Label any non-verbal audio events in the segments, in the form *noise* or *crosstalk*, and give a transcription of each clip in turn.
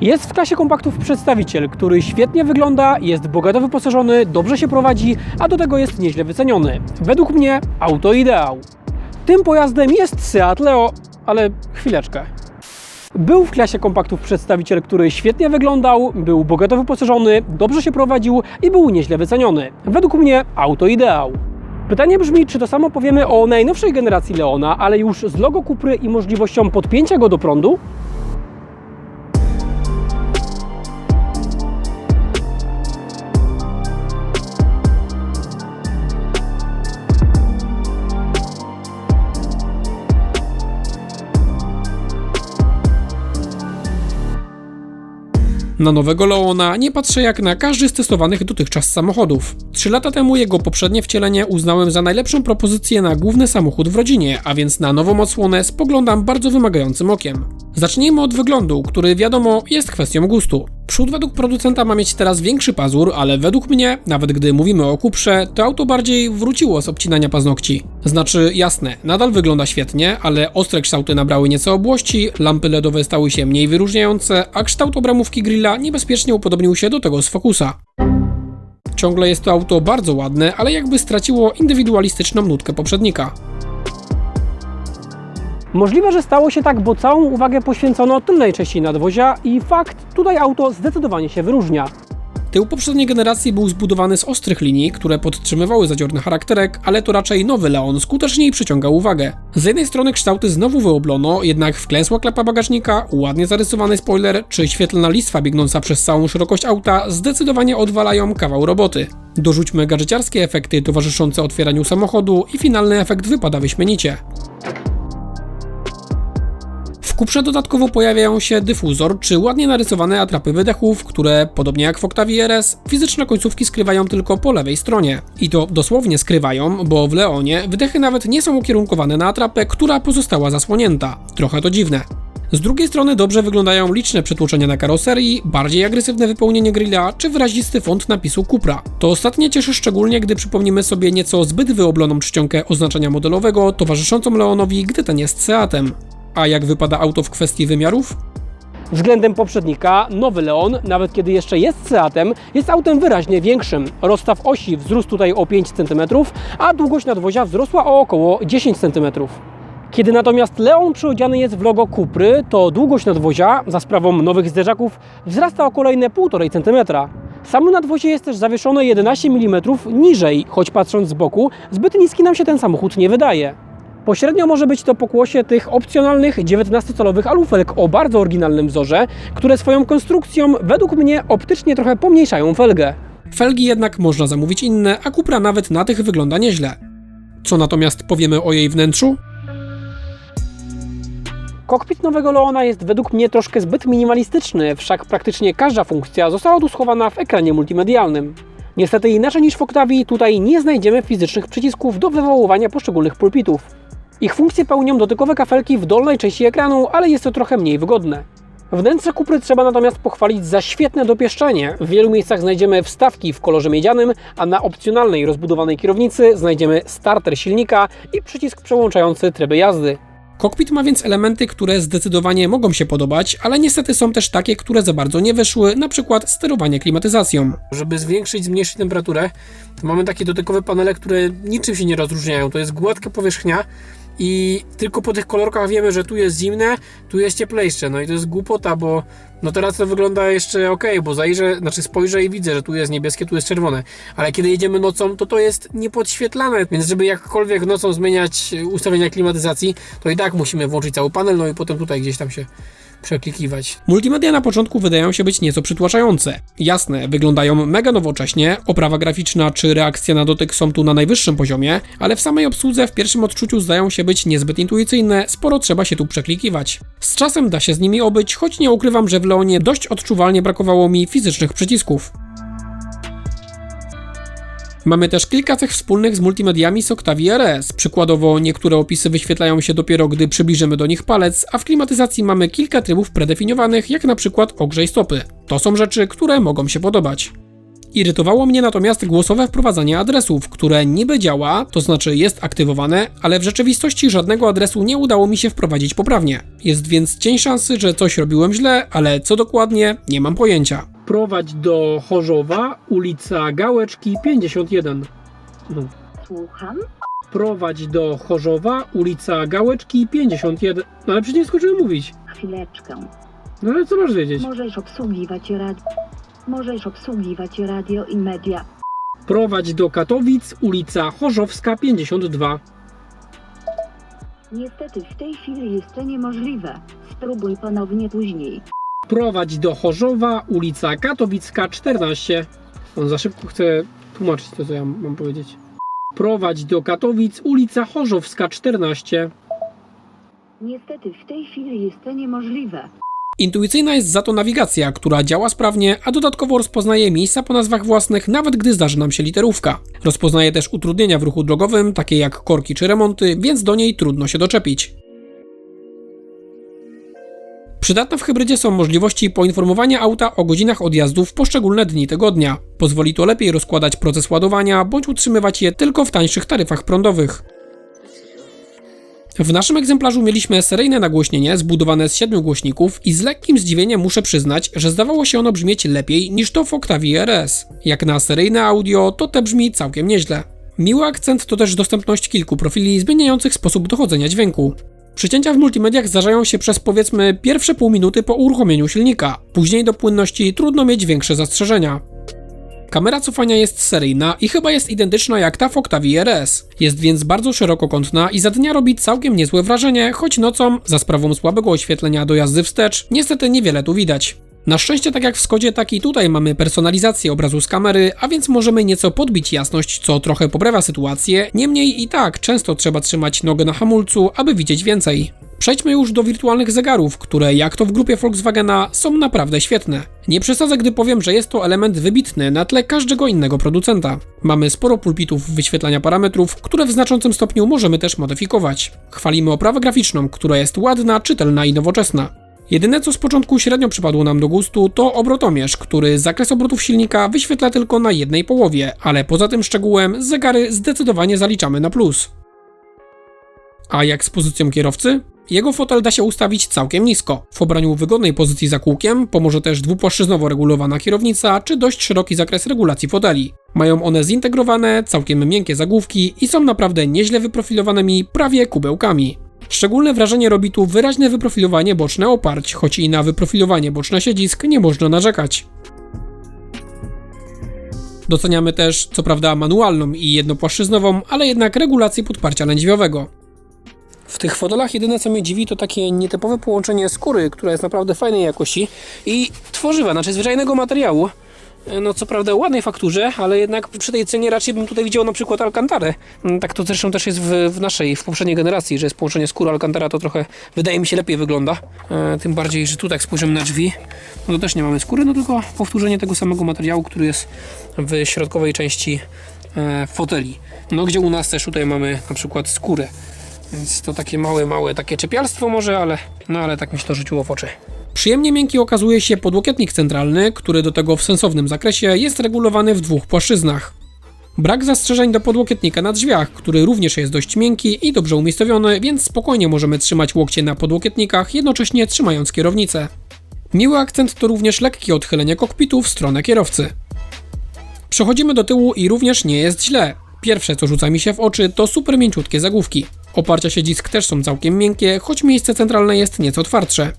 Jest w klasie kompaktów przedstawiciel, który świetnie wygląda, jest bogato wyposażony, dobrze się prowadzi, a do tego jest nieźle wyceniony. Według mnie auto ideał. Tym pojazdem jest Seat Leo, ale chwileczkę. Był w klasie kompaktów przedstawiciel, który świetnie wyglądał, był bogato wyposażony, dobrze się prowadził i był nieźle wyceniony. Według mnie auto ideał. Pytanie brzmi, czy to samo powiemy o najnowszej generacji Leona, ale już z logo Kupry i możliwością podpięcia go do prądu? Na nowego Leona nie patrzę jak na każdy z testowanych dotychczas samochodów. Trzy lata temu jego poprzednie wcielenie uznałem za najlepszą propozycję na główny samochód w rodzinie, a więc na nową odsłonę spoglądam bardzo wymagającym okiem. Zacznijmy od wyglądu, który wiadomo jest kwestią gustu. Przód według producenta ma mieć teraz większy pazur, ale według mnie, nawet gdy mówimy o kuprze, to auto bardziej wróciło z obcinania paznokci. Znaczy, jasne, nadal wygląda świetnie, ale ostre kształty nabrały nieco obłości, lampy LEDowe stały się mniej wyróżniające, a kształt obramówki grilla niebezpiecznie upodobnił się do tego z Focusa. Ciągle jest to auto bardzo ładne, ale jakby straciło indywidualistyczną nutkę poprzednika. Możliwe, że stało się tak, bo całą uwagę poświęcono tylnej części nadwozia i fakt, tutaj auto zdecydowanie się wyróżnia. Tył poprzedniej generacji był zbudowany z ostrych linii, które podtrzymywały zadziorny charakterek, ale to raczej nowy Leon skuteczniej przyciągał uwagę. Z jednej strony kształty znowu wyoblono, jednak wklęsła klapa bagażnika, ładnie zarysowany spoiler, czy świetlna listwa biegnąca przez całą szerokość auta zdecydowanie odwalają kawał roboty. Dorzućmy gadżeciarskie efekty towarzyszące otwieraniu samochodu i finalny efekt wypada wyśmienicie. Kuprze dodatkowo pojawiają się dyfuzor czy ładnie narysowane atrapy wydechów, które, podobnie jak w Octavii RS, fizyczne końcówki skrywają tylko po lewej stronie. I to dosłownie skrywają, bo w Leonie wydechy nawet nie są ukierunkowane na atrapę, która pozostała zasłonięta. Trochę to dziwne. Z drugiej strony dobrze wyglądają liczne przetłoczenia na karoserii, bardziej agresywne wypełnienie grilla czy wyrazisty font napisu Cupra. To ostatnie cieszy szczególnie, gdy przypomnimy sobie nieco zbyt wyobloną czcionkę oznaczenia modelowego towarzyszącą Leonowi, gdy ten jest Seatem. A jak wypada auto w kwestii wymiarów? Względem poprzednika, nowy Leon, nawet kiedy jeszcze jest Seatem, jest autem wyraźnie większym. Rozstaw osi wzrósł tutaj o 5 cm, a długość nadwozia wzrosła o około 10 cm. Kiedy natomiast Leon przyodziany jest w logo Kupry, to długość nadwozia, za sprawą nowych zderzaków, wzrasta o kolejne 1,5 cm. Samo nadwozie jest też zawieszone 11 mm niżej, choć patrząc z boku, zbyt niski nam się ten samochód nie wydaje. Pośrednio może być to pokłosie tych opcjonalnych 19-calowych alufelg o bardzo oryginalnym wzorze, które swoją konstrukcją według mnie optycznie trochę pomniejszają felgę. Felgi jednak można zamówić inne, a Cupra nawet na tych wygląda nieźle. Co natomiast powiemy o jej wnętrzu? Kokpit nowego Leona jest według mnie troszkę zbyt minimalistyczny, wszak praktycznie każda funkcja została tu schowana w ekranie multimedialnym. Niestety inaczej niż w Octavii, tutaj nie znajdziemy fizycznych przycisków do wywoływania poszczególnych pulpitów. Ich funkcje pełnią dotykowe kafelki w dolnej części ekranu, ale jest to trochę mniej wygodne. Wnętrze kupry trzeba natomiast pochwalić za świetne dopieszczenie. W wielu miejscach znajdziemy wstawki w kolorze miedzianym, a na opcjonalnej rozbudowanej kierownicy znajdziemy starter silnika i przycisk przełączający tryby jazdy. Kokpit ma więc elementy, które zdecydowanie mogą się podobać, ale niestety są też takie, które za bardzo nie wyszły, na przykład sterowanie klimatyzacją. Żeby zwiększyć, zmniejszyć temperaturę, to mamy takie dotykowe panele, które niczym się nie rozróżniają. To jest gładka powierzchnia i tylko po tych kolorkach wiemy, że tu jest zimne, tu jest cieplejsze. No i to jest głupota, bo no teraz to wygląda jeszcze ok, bo zajrzę, znaczy spojrzę i widzę, że tu jest niebieskie, tu jest czerwone. Ale kiedy jedziemy nocą, to to jest niepodświetlane, więc żeby jakkolwiek nocą zmieniać ustawienia klimatyzacji, to i tak musimy włączyć cały panel, no i potem tutaj gdzieś tam się przeklikiwać. Multimedia na początku wydają się być nieco przytłaczające. Jasne, wyglądają mega nowocześnie, oprawa graficzna czy reakcja na dotyk są tu na najwyższym poziomie, ale w samej obsłudze w pierwszym odczuciu zdają się być niezbyt intuicyjne, sporo trzeba się tu przeklikiwać. Z czasem da się z nimi obyć, choć nie ukrywam, że w Leonie dość odczuwalnie brakowało mi fizycznych przycisków. Mamy też kilka cech wspólnych z multimediami z Octavii RS. Przykładowo niektóre opisy wyświetlają się dopiero gdy przybliżymy do nich palec, a w klimatyzacji mamy kilka trybów predefiniowanych, jak na przykład ogrzej stopy. To są rzeczy, które mogą się podobać. Irytowało mnie natomiast głosowe wprowadzanie adresów, które niby działa, to znaczy jest aktywowane, ale w rzeczywistości żadnego adresu nie udało mi się wprowadzić poprawnie. Jest więc cień szansy, że coś robiłem źle, ale co dokładnie, nie mam pojęcia. Prowadź do Chorzowa, ulica Gałeczki 51. No. Słucham? Prowadź do Chorzowa, ulica Gałeczki 51. No ale przecież nie skończyłem mówić. Chwileczkę. No ale co masz wiedzieć? Możesz obsługiwać radio. Możesz obsługiwać radio i media. Prowadź do Katowic, ulica Chorzowska 52. Niestety w tej chwili jest to niemożliwe. Spróbuj ponownie później. Prowadź do Chorzowa, ulica Katowicka 14. On za szybko chce tłumaczyć to, co ja mam powiedzieć. Prowadź do Katowic, ulica Chorzowska 14. Niestety w tej chwili jest to niemożliwe. Intuicyjna jest za to nawigacja, która działa sprawnie, a dodatkowo rozpoznaje miejsca po nazwach własnych, nawet gdy zdarzy nam się literówka. Rozpoznaje też utrudnienia w ruchu drogowym, takie jak korki czy remonty, więc do niej trudno się doczepić. Przydatne w hybrydzie są możliwości poinformowania auta o godzinach odjazdu w poszczególne dni tygodnia. Pozwoli to lepiej rozkładać proces ładowania, bądź utrzymywać je tylko w tańszych taryfach prądowych. W naszym egzemplarzu mieliśmy seryjne nagłośnienie zbudowane z siedmiu głośników i z lekkim zdziwieniem muszę przyznać, że zdawało się ono brzmieć lepiej niż to w Octavii RS. Jak na seryjne audio, to te brzmi całkiem nieźle. Miły akcent to też dostępność kilku profili zmieniających sposób dochodzenia dźwięku. Przycięcia w multimediach zdarzają się przez powiedzmy pierwsze pół minuty po uruchomieniu silnika. Później do płynności trudno mieć większe zastrzeżenia. Kamera cofania jest seryjna i chyba jest identyczna jak ta w Octavii RS. Jest więc bardzo szerokokątna i za dnia robi całkiem niezłe wrażenie, choć nocą, za sprawą słabego oświetlenia do jazdy wstecz, niestety niewiele tu widać. Na szczęście tak jak w Skodzie, tak i tutaj mamy personalizację obrazu z kamery, a więc możemy nieco podbić jasność, co trochę poprawia sytuację, niemniej i tak często trzeba trzymać nogę na hamulcu, aby widzieć więcej. Przejdźmy już do wirtualnych zegarów, które jak to w grupie Volkswagena są naprawdę świetne. Nie przesadzę, gdy powiem, że jest to element wybitny na tle każdego innego producenta. Mamy sporo pulpitów wyświetlania parametrów, które w znaczącym stopniu możemy też modyfikować. Chwalimy oprawę graficzną, która jest ładna, czytelna i nowoczesna. Jedyne co z początku średnio przypadło nam do gustu to obrotomierz, który zakres obrotów silnika wyświetla tylko na jednej połowie, ale poza tym szczegółem zegary zdecydowanie zaliczamy na plus. A jak z pozycją kierowcy? Jego fotel da się ustawić całkiem nisko. W obraniu wygodnej pozycji za kółkiem pomoże też dwupłaszczyznowo regulowana kierownica czy dość szeroki zakres regulacji foteli. Mają one zintegrowane, całkiem miękkie zagłówki i są naprawdę nieźle wyprofilowanymi prawie kubełkami. Szczególne wrażenie robi tu wyraźne wyprofilowanie boczne oparć, choć i na wyprofilowanie boczne siedzisk nie można narzekać. Doceniamy też, co prawda, manualną i jednopłaszczyznową, ale jednak regulację podparcia lędźwiowego. W tych fotelach jedyne co mnie dziwi to takie nietypowe połączenie skóry, która jest naprawdę fajnej jakości i tworzywa, znaczy zwyczajnego materiału. No co prawda ładnej fakturze, ale jednak przy tej cenie raczej bym tutaj widział na przykład Alcantarę. Mm, Tak to zresztą też jest w, w naszej, w poprzedniej generacji, że jest połączenie skóry Alcantara to trochę wydaje mi się lepiej wygląda. E, tym bardziej, że tu tak spojrzymy na drzwi, no to też nie mamy skóry, no tylko powtórzenie tego samego materiału, który jest w środkowej części e, foteli. No gdzie u nas też tutaj mamy na przykład skórę. Więc to takie małe, małe takie czepialstwo może, ale no ale tak mi się to rzuciło w oczy. Przyjemnie miękki okazuje się podłokietnik centralny, który do tego w sensownym zakresie jest regulowany w dwóch płaszczyznach. Brak zastrzeżeń do podłokietnika na drzwiach, który również jest dość miękki i dobrze umiejscowiony, więc spokojnie możemy trzymać łokcie na podłokietnikach, jednocześnie trzymając kierownicę. Miły akcent to również lekkie odchylenie kokpitu w stronę kierowcy. Przechodzimy do tyłu i również nie jest źle. Pierwsze, co rzuca mi się w oczy, to super mięciutkie zagłówki. Oparcia siedzisk też są całkiem miękkie, choć miejsce centralne jest nieco twardsze.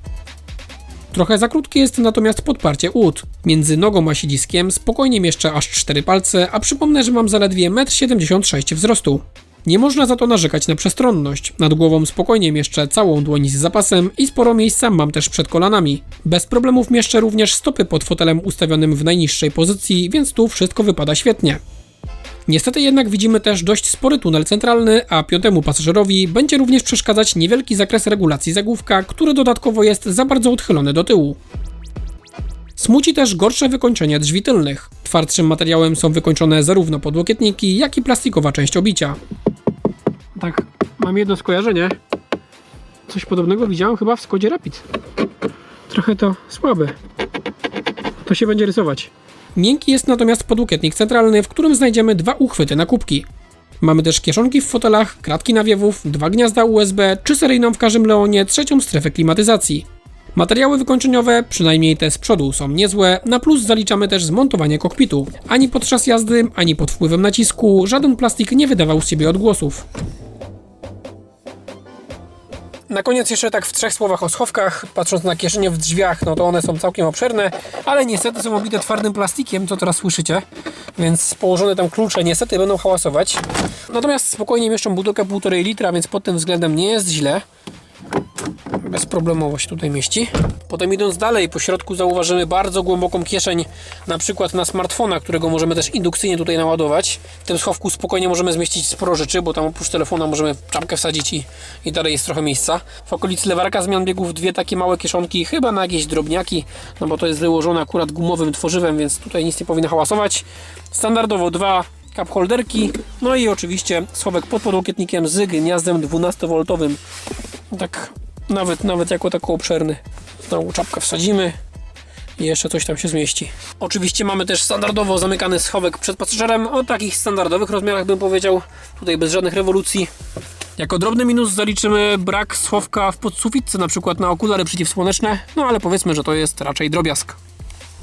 Trochę za krótkie jest natomiast podparcie ud. Między nogą a siedziskiem spokojnie mieszczę aż 4 palce, a przypomnę, że mam zaledwie 1,76 m wzrostu. Nie można za to narzekać na przestronność. Nad głową spokojnie mieszczę całą dłoń z zapasem i sporo miejsca mam też przed kolanami. Bez problemów mieszczę również stopy pod fotelem ustawionym w najniższej pozycji, więc tu wszystko wypada świetnie. Niestety jednak widzimy też dość spory tunel centralny, a piątemu pasażerowi będzie również przeszkadzać niewielki zakres regulacji zagłówka, który dodatkowo jest za bardzo odchylony do tyłu. Smuci też gorsze wykończenie drzwi tylnych. Twardszym materiałem są wykończone zarówno podłokietniki, jak i plastikowa część obicia. Tak, mam jedno skojarzenie. Coś podobnego widziałem chyba w Skodzie Rapid. Trochę to słabe. To się będzie rysować. Miękki jest natomiast podłokietnik centralny, w którym znajdziemy dwa uchwyty na kubki. Mamy też kieszonki w fotelach, kratki nawiewów, dwa gniazda USB, czy seryjną w każdym Leonie trzecią strefę klimatyzacji. Materiały wykończeniowe, przynajmniej te z przodu, są niezłe, na plus zaliczamy też zmontowanie kokpitu. Ani podczas jazdy, ani pod wpływem nacisku, żaden plastik nie wydawał z siebie odgłosów. Na koniec jeszcze tak w trzech słowach o schowkach. Patrząc na kieszenie w drzwiach, no to one są całkiem obszerne, ale niestety są obite twardym plastikiem, co teraz słyszycie, więc położone tam klucze niestety będą hałasować. Natomiast spokojnie mieszczą butelkę 1,5 litra, więc pod tym względem nie jest źle. Bezproblemowo się tutaj mieści. Potem idąc dalej, po środku zauważymy bardzo głęboką kieszeń, na przykład na smartfona, którego możemy też indukcyjnie tutaj naładować. W tym schowku spokojnie możemy zmieścić sporo rzeczy, bo tam oprócz telefona możemy czapkę wsadzić i, i dalej jest trochę miejsca. W okolicy lewarka zmian biegów dwie takie małe kieszonki, chyba na jakieś drobniaki, no bo to jest wyłożone akurat gumowym tworzywem, więc tutaj nic nie powinno hałasować. Standardowo dwa cup holderki, no i oczywiście schowek pod podłokietnikiem z gniazdem 12V. Tak nawet, nawet jako tako obszerny. Znowu czapkę wsadzimy i jeszcze coś tam się zmieści. Oczywiście mamy też standardowo zamykany schowek przed pasażerem o takich standardowych rozmiarach bym powiedział. Tutaj bez żadnych rewolucji. Jako drobny minus zaliczymy brak schowka w podsufitce, na przykład na okulary przeciwsłoneczne, no ale powiedzmy, że to jest raczej drobiazg.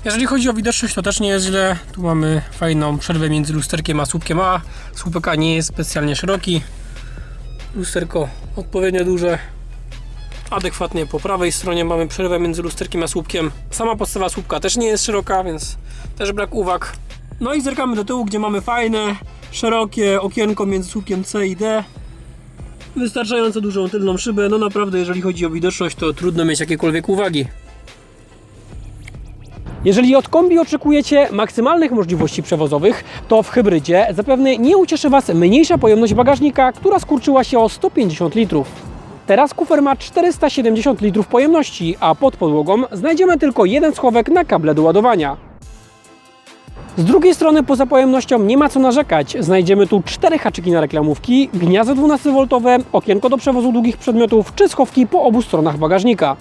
Jeżeli chodzi o widoczność, to też nie jest źle. Tu mamy fajną przerwę między lusterkiem a słupkiem A. Słupek A nie jest specjalnie szeroki. Lusterko odpowiednio duże. Adekwatnie po prawej stronie mamy przerwę między lusterkiem a słupkiem. Sama podstawa słupka też nie jest szeroka, więc też brak uwag. No i zerkamy do tyłu, gdzie mamy fajne, szerokie okienko między słupkiem C i D. Wystarczająco dużą tylną szybę. No naprawdę, jeżeli chodzi o widoczność, to trudno mieć jakiekolwiek uwagi. Jeżeli od kombi oczekujecie maksymalnych możliwości przewozowych, to w hybrydzie zapewne nie ucieszy Was mniejsza pojemność bagażnika, która skurczyła się o 150 litrów. Teraz kufer ma 470 litrów pojemności, a pod podłogą znajdziemy tylko jeden schowek na kable do ładowania. Z drugiej strony poza pojemnością nie ma co narzekać. Znajdziemy tu cztery haczyki na reklamówki, gniazdo 12V, okienko do przewozu długich przedmiotów czy schowki po obu stronach bagażnika.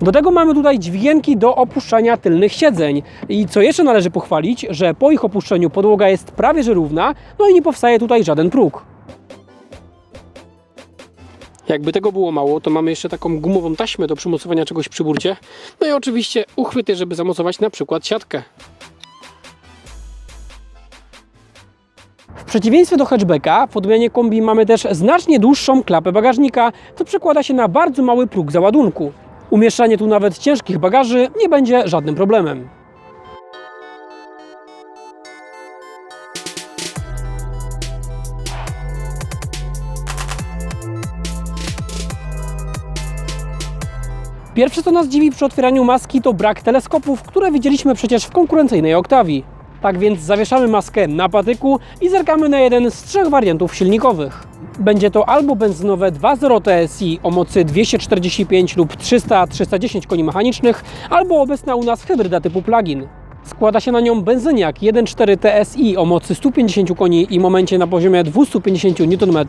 Do tego mamy tutaj dźwigienki do opuszczania tylnych siedzeń. I co jeszcze należy pochwalić, że po ich opuszczeniu podłoga jest prawie że równa, no i nie powstaje tutaj żaden próg. Jakby tego było mało, to mamy jeszcze taką gumową taśmę do przymocowania czegoś przy burcie. No i oczywiście uchwyty, żeby zamocować na przykład siatkę. W przeciwieństwie do hatchbacka, w odmianie kombi mamy też znacznie dłuższą klapę bagażnika, co przekłada się na bardzo mały próg załadunku. Umieszczanie tu nawet ciężkich bagaży nie będzie żadnym problemem. Pierwsze co nas dziwi przy otwieraniu maski to brak teleskopów, które widzieliśmy przecież w konkurencyjnej Octavii. Tak więc zawieszamy maskę na patyku i zerkamy na jeden z trzech wariantów silnikowych. Będzie to albo benzynowe 2.0 TSI o mocy 245 lub 300-310 koni mechanicznych, albo obecna u nas hybryda typu plug-in. Składa się na nią benzyniak 1.4 TSI o mocy 150 koni i momencie na poziomie 250 Nm.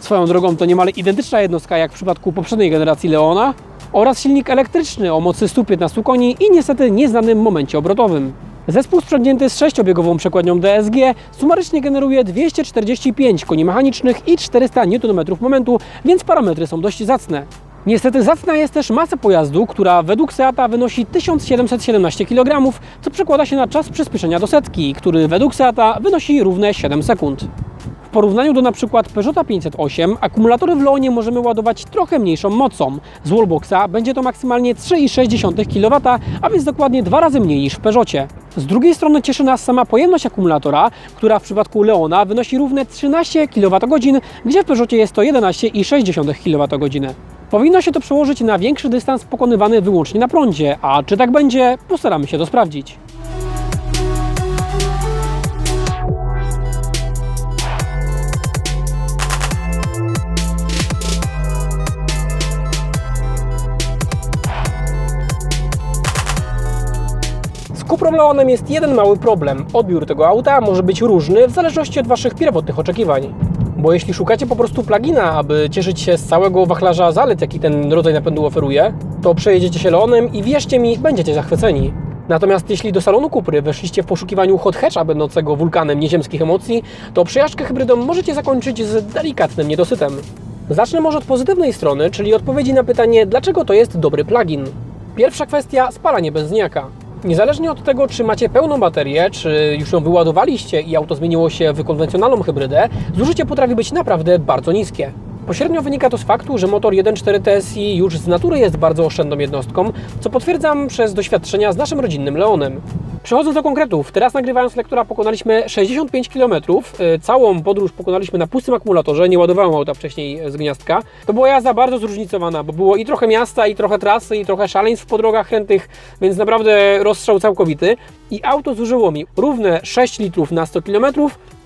Swoją drogą to niemal identyczna jednostka jak w przypadku poprzedniej generacji Leona. Oraz silnik elektryczny o mocy 115 koni i niestety nieznanym momencie obrotowym. Zespół sprzęgnięty z sześciobiegową przekładnią DSG sumarycznie generuje 245 koni mechanicznych i 400 Nm momentu, więc parametry są dość zacne. Niestety zacna jest też masa pojazdu, która według Seata wynosi 1717 kg, co przekłada się na czas przyspieszenia do setki, który według Seata wynosi równe 7 sekund. W porównaniu do np. Peugeota 508 akumulatory w Leonie możemy ładować trochę mniejszą mocą. Z wallboxa będzie to maksymalnie 3,6 kW, a więc dokładnie dwa razy mniej niż w Peugeotie. Z drugiej strony cieszy nas sama pojemność akumulatora, która w przypadku Leona wynosi równe 13 kWh, gdzie w Peugeotie jest to 11,6 kWh. Powinno się to przełożyć na większy dystans pokonywany wyłącznie na prądzie, a czy tak będzie, postaramy się to sprawdzić. Cuprą Leonem jest jeden mały problem. Odbiór tego auta może być różny w zależności od Waszych pierwotnych oczekiwań. Bo jeśli szukacie po prostu plugina, aby cieszyć się z całego wachlarza zalet, jaki ten rodzaj napędu oferuje, to przejedziecie się Leonem i wierzcie mi, będziecie zachwyceni. Natomiast jeśli do salonu Kupry weszliście w poszukiwaniu hot hatcha będącego wulkanem nieziemskich emocji, to przejażdżkę hybrydą możecie zakończyć z delikatnym niedosytem. Zacznę może od pozytywnej strony, czyli odpowiedzi na pytanie, dlaczego to jest dobry plugin. Pierwsza kwestia spalanie benziniaka. Niezależnie od tego, czy macie pełną baterię, czy już ją wyładowaliście i auto zmieniło się w konwencjonalną hybrydę, zużycie potrafi być naprawdę bardzo niskie. Pośrednio wynika to z faktu, że motor 1.4 TSI już z natury jest bardzo oszczędną jednostką, co potwierdzam przez doświadczenia z naszym rodzinnym Leonem. Przechodząc do konkretów, teraz nagrywając lektora pokonaliśmy 65 km, y, całą podróż pokonaliśmy na pustym akumulatorze, nie ładowałem auta wcześniej z gniazdka. To była jazda bardzo zróżnicowana, bo było i trochę miasta, i trochę trasy, i trochę szaleństw po drogach krętych, więc naprawdę rozstrzał całkowity. I auto zużyło mi równe 6 litrów na 100 km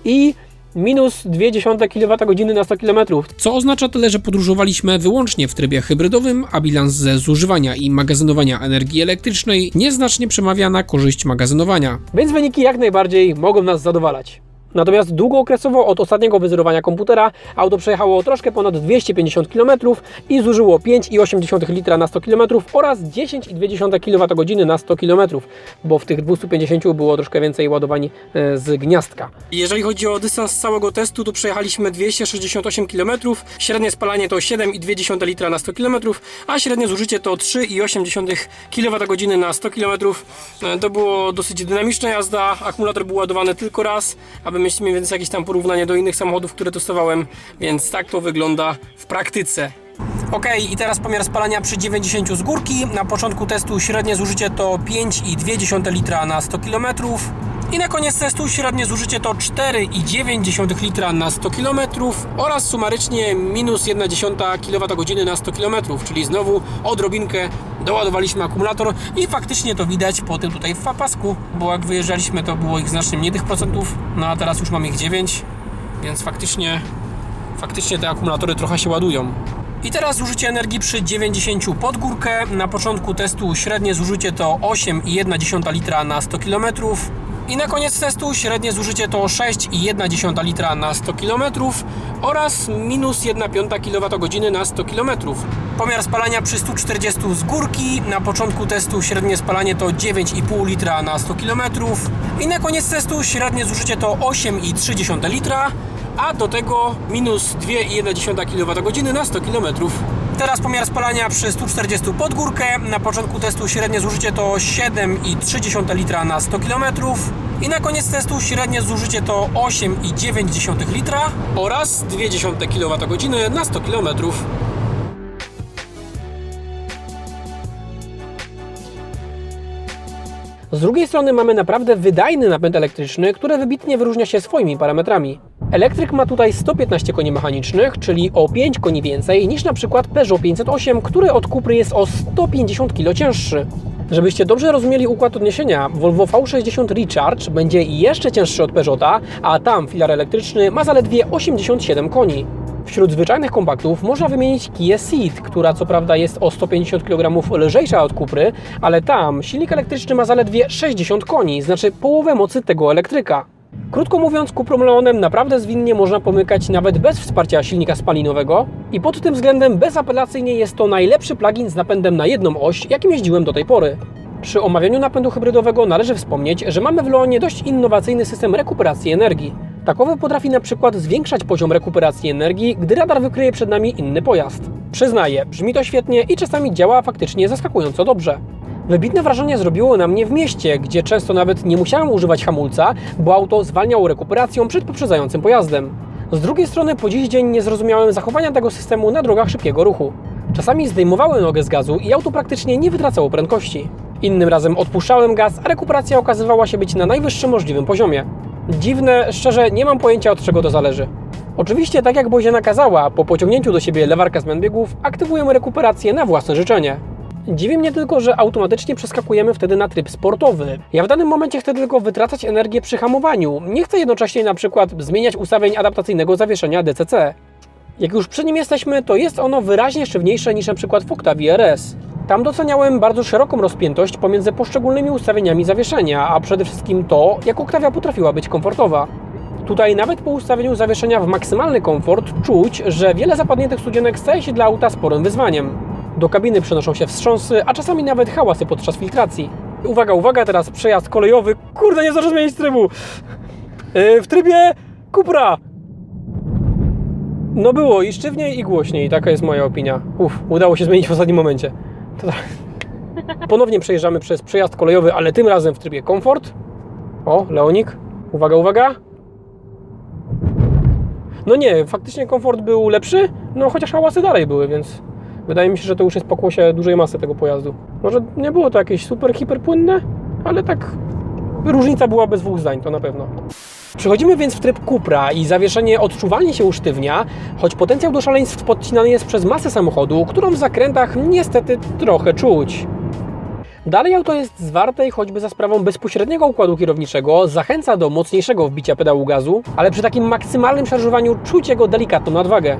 i minus 0,2 kWh na 100 km. Co oznacza tyle, że podróżowaliśmy wyłącznie w trybie hybrydowym, a bilans ze zużywania i magazynowania energii elektrycznej nieznacznie przemawia na korzyść magazynowania. Więc wyniki jak najbardziej mogą nas zadowalać. Natomiast długookresowo od ostatniego wyzerowania komputera auto przejechało troszkę ponad 250 km i zużyło 5,8 litra na 100 km oraz 10,2 kWh na 100 km, bo w tych 250 było troszkę więcej ładowań e, z gniazdka. Jeżeli chodzi o dystans całego testu, to przejechaliśmy 268 km, średnie spalanie to 7,2 litra na 100 km, a średnie zużycie to 3,8 kWh na 100 km. To było dosyć dynamiczna jazda, akumulator był ładowany tylko raz, aby mniej więcej jakieś tam porównanie do innych samochodów, które testowałem, więc tak to wygląda w praktyce. Ok, i teraz pomiar spalania przy 90 z górki. Na początku testu średnie zużycie to 5,2 litra na 100 km. I na koniec testu średnie zużycie to 4,9 litra na 100 km oraz sumarycznie minus 1,1 kWh na 100 km, czyli znowu odrobinkę doładowaliśmy akumulator i faktycznie to widać po tym tutaj pasku, bo jak wyjeżdżaliśmy to było ich znacznie mniej tych procentów, no a teraz już mam ich 9, więc faktycznie faktycznie te akumulatory trochę się ładują. I teraz zużycie energii przy 90 pod górkę. Na początku testu średnie zużycie to 8,1 litra na 100 km. I na koniec testu średnie zużycie to 6,1 litra na 100 km oraz minus 1,5 kWh na 100 km. Pomiar spalania przy 140 z górki. Na początku testu średnie spalanie to 9,5 litra na 100 km. I na koniec testu średnie zużycie to 8,3 litra a do tego minus 2,1 kWh na 100 km. Teraz pomiar spalania przy 140 pod górkę. Na początku testu średnie zużycie to 7,3 litra na 100 km. I na koniec testu średnie zużycie to 8,9 litra oraz 0,2 kWh na 100 km. Z drugiej strony mamy naprawdę wydajny napęd elektryczny, który wybitnie wyróżnia się swoimi parametrami. Elektryk ma tutaj 115 koni mechanicznych, czyli o 5 koni więcej niż na przykład Peugeot 508, który od Cupry jest o 150 kg cięższy. Żebyście dobrze rozumieli układ odniesienia, Volvo V60 Recharge będzie jeszcze cięższy od Peugeota, a tam filar elektryczny ma zaledwie 87 koni. Wśród zwyczajnych kompaktów można wymienić Kia Ceed, która co prawda jest o 150 kg lżejsza od Cupry, ale tam silnik elektryczny ma zaledwie 60 koni, znaczy połowę mocy tego elektryka. Krótko mówiąc, Cuprą Leonem naprawdę zwinnie można pomykać nawet bez wsparcia silnika spalinowego i pod tym względem bezapelacyjnie jest to najlepszy plugin z napędem na jedną oś, jakim jeździłem do tej pory. Przy omawianiu napędu hybrydowego należy wspomnieć, że mamy w Leonie dość innowacyjny system rekuperacji energii. Takowy potrafi na przykład zwiększać poziom rekuperacji energii, gdy radar wykryje przed nami inny pojazd. Przyznaję, brzmi to świetnie i czasami działa faktycznie zaskakująco dobrze. Wybitne wrażenie zrobiło na mnie w mieście, gdzie często nawet nie musiałem używać hamulca, bo auto zwalniało rekuperacją przed poprzedzającym pojazdem. Z drugiej strony po dziś dzień nie zrozumiałem zachowania tego systemu na drogach szybkiego ruchu. Czasami zdejmowałem nogę z gazu i auto praktycznie nie wytracało prędkości. Innym razem odpuszczałem gaz, a rekuperacja okazywała się być na najwyższym możliwym poziomie. Dziwne, szczerze nie mam pojęcia od czego to zależy. Oczywiście, tak jak Bozia nakazała, po pociągnięciu do siebie lewarka zmian biegów aktywujemy rekuperację na własne życzenie. Dziwi mnie tylko, że automatycznie przeskakujemy wtedy na tryb sportowy. Ja w danym momencie chcę tylko wytracać energię przy hamowaniu. Nie chcę jednocześnie na przykład zmieniać ustawień adaptacyjnego zawieszenia DCC. Jak już przy nim jesteśmy, to jest ono wyraźnie sztywniejsze niż na przykład w Octavii RS. Tam doceniałem bardzo szeroką rozpiętość pomiędzy poszczególnymi ustawieniami zawieszenia, a przede wszystkim to, jak Octavia potrafiła być komfortowa. Tutaj nawet po ustawieniu zawieszenia w maksymalny komfort czuć, że wiele zapadniętych studzienek staje się dla auta sporym wyzwaniem. Do kabiny przenoszą się wstrząsy, a czasami nawet hałasy podczas filtracji. Uwaga, uwaga, teraz przejazd kolejowy. Kurde, nie zdążę zmienić trybu. Yy, w trybie Cupra. No było i sztywniej i głośniej, taka jest moja opinia. Uff, udało się zmienić w ostatnim momencie. Tak. Ponownie przejeżdżamy przez przejazd kolejowy, ale tym razem w trybie komfort. O, Leonik. Uwaga, uwaga. No nie, faktycznie komfort był lepszy, no chociaż hałasy dalej były, więc wydaje mi się, że to już jest pokłosie dużej masy tego pojazdu. Może nie było to jakieś super, hiperpłynne, ale tak różnica była bez dwóch zdań, to na pewno. Przechodzimy więc w tryb Cupra i zawieszenie odczuwalnie się usztywnia, choć potencjał do szaleństw podcinany jest przez masę samochodu, którą w zakrętach niestety trochę czuć. Dalej auto jest zwarte i choćby za sprawą bezpośredniego układu kierowniczego zachęca do mocniejszego wbicia pedału gazu, ale przy takim maksymalnym szarżowaniu czuć jego delikatną nadwagę.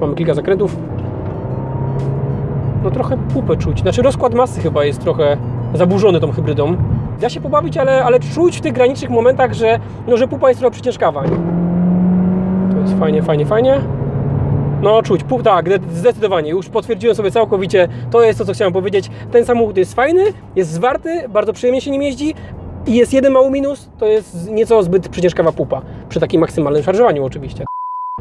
Mamy kilka zakrętów. No trochę pupę czuć. Znaczy rozkład masy chyba jest trochę zaburzony tą hybrydą. Da się pobawić, ale, ale czuć w tych granicznych momentach, że, no, że pupa jest trochę przyciężkawa. To jest fajnie, fajnie, fajnie. No czuć, pup, tak, de- zdecydowanie. Już potwierdziłem sobie całkowicie, to jest to, co chciałem powiedzieć. Ten samochód jest fajny, jest zwarty, bardzo przyjemnie się nim jeździ i jest jeden mały minus, to jest nieco zbyt przyciężkawa pupa. Przy takim maksymalnym szarżowaniu oczywiście.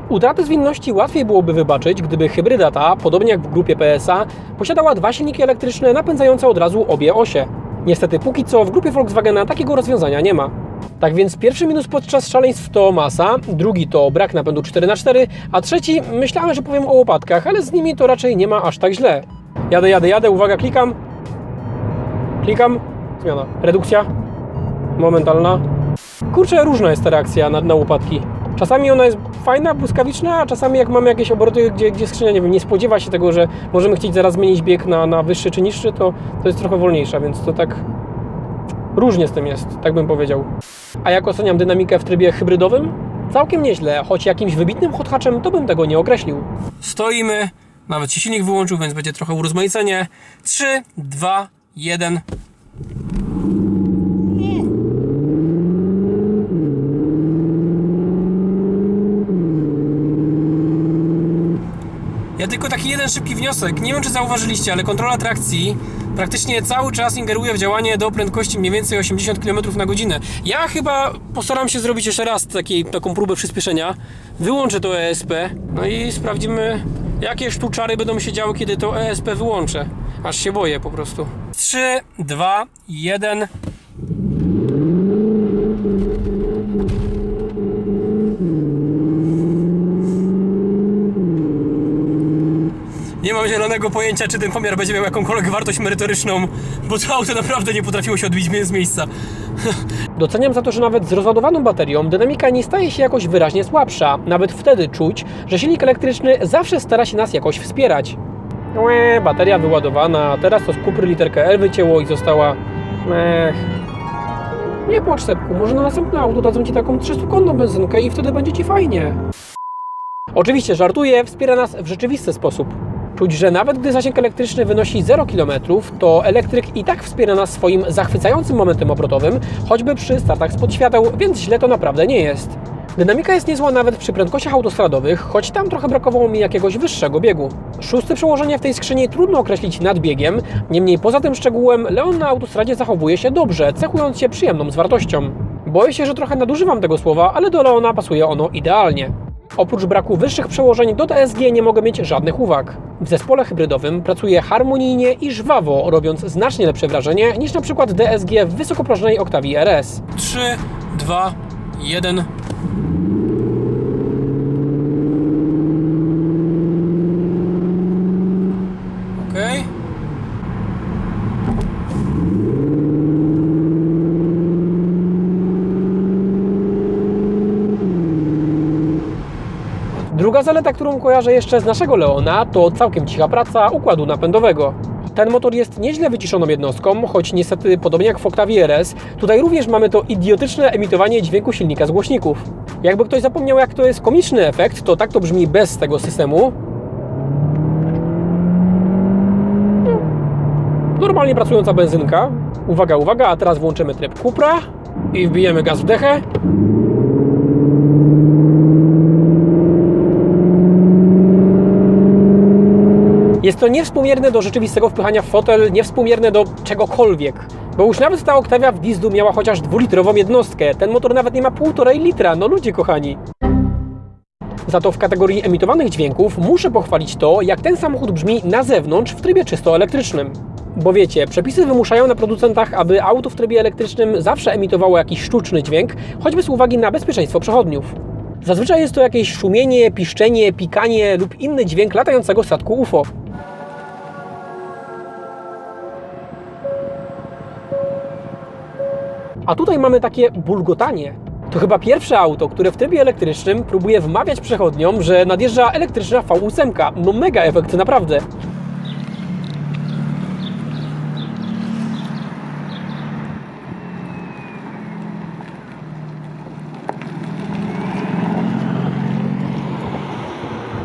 Utratę zwinności łatwiej byłoby wybaczyć, gdyby hybryda ta, podobnie jak w grupie PSA, posiadała dwa silniki elektryczne napędzające od razu obie osie. Niestety póki co w grupie Volkswagena takiego rozwiązania nie ma. Tak więc pierwszy minus podczas szaleństw to masa, drugi to brak napędu 4x4, a trzeci myślałem, że powiem o łopatkach, ale z nimi to raczej nie ma aż tak źle. Jadę, jadę, jadę, uwaga, klikam. Klikam. Zmiana. Redukcja. Momentalna. Kurczę, różna jest ta reakcja na, na łopatki. Czasami ona jest fajna, błyskawiczna, a czasami jak mamy jakieś obroty, gdzie, gdzie skrzynia nie, wiem, nie spodziewa się tego, że możemy chcieć zaraz zmienić bieg na, na wyższy czy niższy, to, to jest trochę wolniejsza, więc to tak różnie z tym jest, tak bym powiedział. A jak oceniam dynamikę w trybie hybrydowym? Całkiem nieźle, choć jakimś wybitnym hothaczem to bym tego nie określił. Stoimy, nawet się silnik wyłączył, więc będzie trochę urozmaicenie. 3, 2, 1. Ja tylko taki jeden szybki wniosek. Nie wiem, czy zauważyliście, ale kontrola trakcji praktycznie cały czas ingeruje w działanie do prędkości mniej więcej 80 km na godzinę. Ja chyba postaram się zrobić jeszcze raz taki, taką próbę przyspieszenia. Wyłączę to ESP, no i sprawdzimy, jakie sztuczary będą się działy, kiedy to ESP wyłączę. Aż się boję po prostu. 3, 2, 1. Nie mam zielonego pojęcia, czy ten pomiar będzie miał jakąkolwiek wartość merytoryczną, bo to auto naprawdę nie potrafiło się odbić z miejsca. *laughs* Doceniam za to, że nawet z rozładowaną baterią dynamika nie staje się jakoś wyraźnie słabsza. Nawet wtedy czuć, że silnik elektryczny zawsze stara się nas jakoś wspierać. Łe, bateria wyładowana, teraz to z kupry literkę L wycięło i została... Ech. Nie płacz Sepku, może na następne auto dadzą Ci taką 300-konną benzynkę i wtedy będzie Ci fajnie. Oczywiście żartuję, wspiera nas w rzeczywisty sposób. Czuć, że nawet gdy zasięg elektryczny wynosi 0 km, to elektryk i tak wspiera nas swoim zachwycającym momentem obrotowym, choćby przy startach spod świateł, więc źle to naprawdę nie jest. Dynamika jest niezła nawet przy prędkościach autostradowych, choć tam trochę brakowało mi jakiegoś wyższego biegu. Szóste przełożenie w tej skrzyni trudno określić nad biegiem, niemniej poza tym szczegółem Leon na autostradzie zachowuje się dobrze, cechując się przyjemną zwartością. Boję się, że trochę nadużywam tego słowa, ale do Leona pasuje ono idealnie. Oprócz braku wyższych przełożeń do DSG nie mogę mieć żadnych uwag. W zespole hybrydowym pracuję harmonijnie i żwawo, robiąc znacznie lepsze wrażenie niż na przykład DSG w wysokoprężnej Octavii RS. 3, 2, 1. Druga zaleta, którą kojarzę jeszcze z naszego Leona, to całkiem cicha praca układu napędowego. Ten motor jest nieźle wyciszoną jednostką, choć niestety podobnie jak w Octavii RS, tutaj również mamy to idiotyczne emitowanie dźwięku silnika z głośników. Jakby ktoś zapomniał jak to jest komiczny efekt, to tak to brzmi bez tego systemu. Normalnie pracująca benzynka. Uwaga, uwaga, a teraz włączymy tryb Cupra i wbijemy gaz w dechę. Jest to niewspółmierne do rzeczywistego wpychania w fotel, niewspółmierne do czegokolwiek. Bo już nawet ta Octavia w dieslu miała chociaż dwulitrową jednostkę. Ten motor nawet nie ma półtorej litra, no ludzie kochani. Za to w kategorii emitowanych dźwięków muszę pochwalić to, jak ten samochód brzmi na zewnątrz w trybie czysto elektrycznym. Bo wiecie, przepisy wymuszają na producentach, aby auto w trybie elektrycznym zawsze emitowało jakiś sztuczny dźwięk, choćby z uwagi na bezpieczeństwo przechodniów. Zazwyczaj jest to jakieś szumienie, piszczenie, pikanie lub inny dźwięk latającego statku UFO. A tutaj mamy takie bulgotanie. To chyba pierwsze auto, które w trybie elektrycznym próbuje wmawiać przechodniom, że nadjeżdża elektryczna V8. No mega efekt, naprawdę.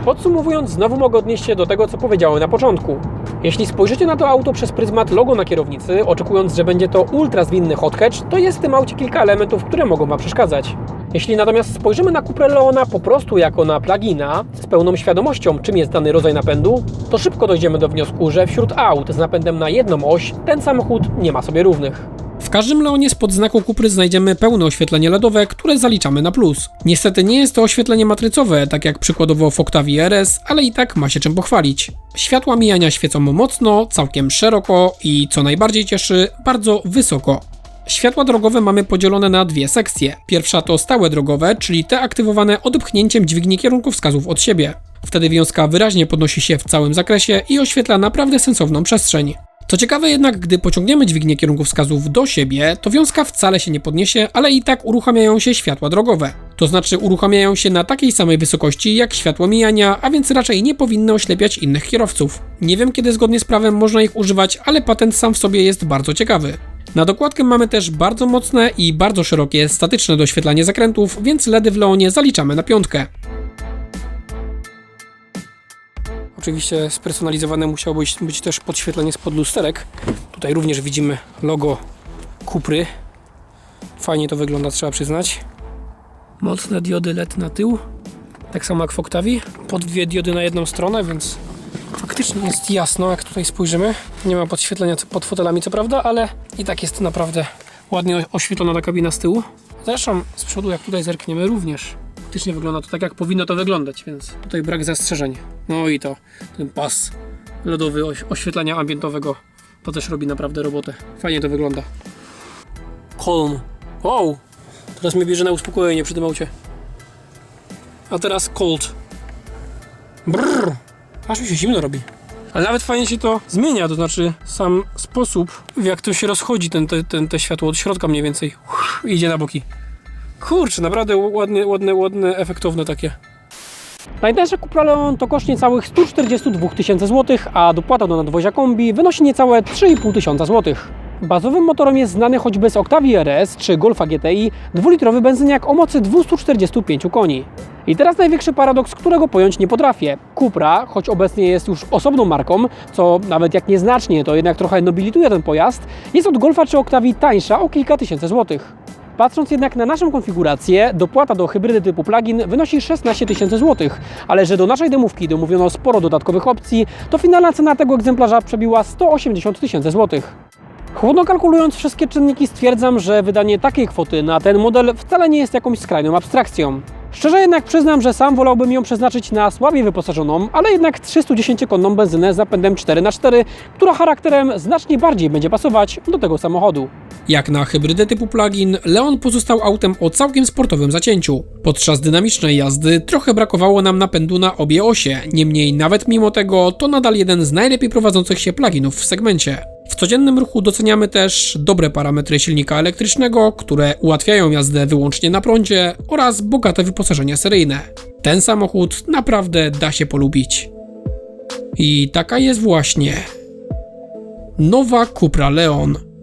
Podsumowując, znowu mogę odnieść się do tego, co powiedziałem na początku. Jeśli spojrzycie na to auto przez pryzmat logo na kierownicy, oczekując, że będzie to ultra zwinny hot hatch, to jest w tym aucie kilka elementów, które mogą Wam przeszkadzać. Jeśli natomiast spojrzymy na Cupra Leona po prostu jako na plugina, z pełną świadomością, czym jest dany rodzaj napędu, to szybko dojdziemy do wniosku, że wśród aut z napędem na jedną oś ten samochód nie ma sobie równych. W każdym Leonie spod znaku Kupry znajdziemy pełne oświetlenie LEDowe, które zaliczamy na plus. Niestety nie jest to oświetlenie matrycowe, tak jak przykładowo w Octavii RS, ale i tak ma się czym pochwalić. Światła mijania świecą mocno, całkiem szeroko i co najbardziej cieszy, bardzo wysoko. Światła drogowe mamy podzielone na dwie sekcje. Pierwsza to stałe drogowe, czyli te aktywowane odepchnięciem dźwigni kierunkowskazów od siebie. Wtedy wiązka wyraźnie podnosi się w całym zakresie i oświetla naprawdę sensowną przestrzeń. Co ciekawe jednak, gdy pociągniemy dźwignię kierunkowskazów do siebie, to wiązka wcale się nie podniesie, ale i tak uruchamiają się światła drogowe. To znaczy uruchamiają się na takiej samej wysokości jak światło mijania, a więc raczej nie powinny oślepiać innych kierowców. Nie wiem kiedy zgodnie z prawem można ich używać, ale patent sam w sobie jest bardzo ciekawy. Na dokładkę mamy też bardzo mocne i bardzo szerokie statyczne doświetlanie zakrętów, więc LEDy w Leonie zaliczamy na piątkę. Oczywiście spersonalizowane musiało być, być też podświetlenie spod lusterek. Tutaj również widzimy logo Kupry. Fajnie to wygląda, trzeba przyznać. Mocne diody LED na tył. Tak samo jak w Octavii. Po dwie diody na jedną stronę, więc faktycznie jest jasno, jak tutaj spojrzymy. Nie ma podświetlenia pod fotelami, co prawda, ale i tak jest naprawdę ładnie oświetlona ta kabina z tyłu. Zresztą z przodu, jak tutaj zerkniemy, również faktycznie wygląda to tak, jak powinno to wyglądać, więc tutaj brak zastrzeżeń. No i to, ten pas lodowy oś- oświetlenia ambientowego, to też robi naprawdę robotę. Fajnie to wygląda. Calm. Wow! Teraz mnie bierze na uspokojenie przy tym aucie. A teraz cold. Brrr. Aż mi się zimno robi. Ale nawet fajnie się to zmienia, to znaczy sam sposób, w jak to się rozchodzi ten, te, ten, te światło od środka mniej więcej. Uff, idzie na boki. Kurczę, naprawdę ładne, ładne, ładne, efektowne takie. Najtańsza Cupra Leon to koszt niecałych 142 tysięcy złotych, a dopłata do nadwozia kombi wynosi niecałe 3,5 tysiąca złotych. Bazowym motorem jest znany choćby z Octavii RS czy Golfa GTI dwulitrowy benzyniak o mocy 245 koni. I teraz największy paradoks, którego pojąć nie potrafię. Cupra, choć obecnie jest już osobną marką, co nawet jak nieznacznie, to jednak trochę nobilituje ten pojazd, jest od Golfa czy Octavii tańsza o kilka tysięcy złotych. Patrząc jednak na naszą konfigurację, dopłata do hybrydy typu plug-in wynosi 16 tysięcy złotych, ale że do naszej demówki domówiono sporo dodatkowych opcji, to finalna cena tego egzemplarza przebiła 180 tysięcy złotych. Chłodno kalkulując wszystkie czynniki stwierdzam, że wydanie takiej kwoty na ten model wcale nie jest jakąś skrajną abstrakcją. Szczerze jednak przyznam, że sam wolałbym ją przeznaczyć na słabiej wyposażoną, ale jednak 310-konną benzynę z napędem 4x4, która charakterem znacznie bardziej będzie pasować do tego samochodu. Jak na hybrydę typu plug-in, Leon pozostał autem o całkiem sportowym zacięciu. Podczas dynamicznej jazdy trochę brakowało nam napędu na obie osie, niemniej nawet mimo tego to nadal jeden z najlepiej prowadzących się pluginów w segmencie. W codziennym ruchu doceniamy też dobre parametry silnika elektrycznego, które ułatwiają jazdę wyłącznie na prądzie oraz bogate wyposażenie seryjne. Ten samochód naprawdę da się polubić. I taka jest właśnie nowa Cupra Leon.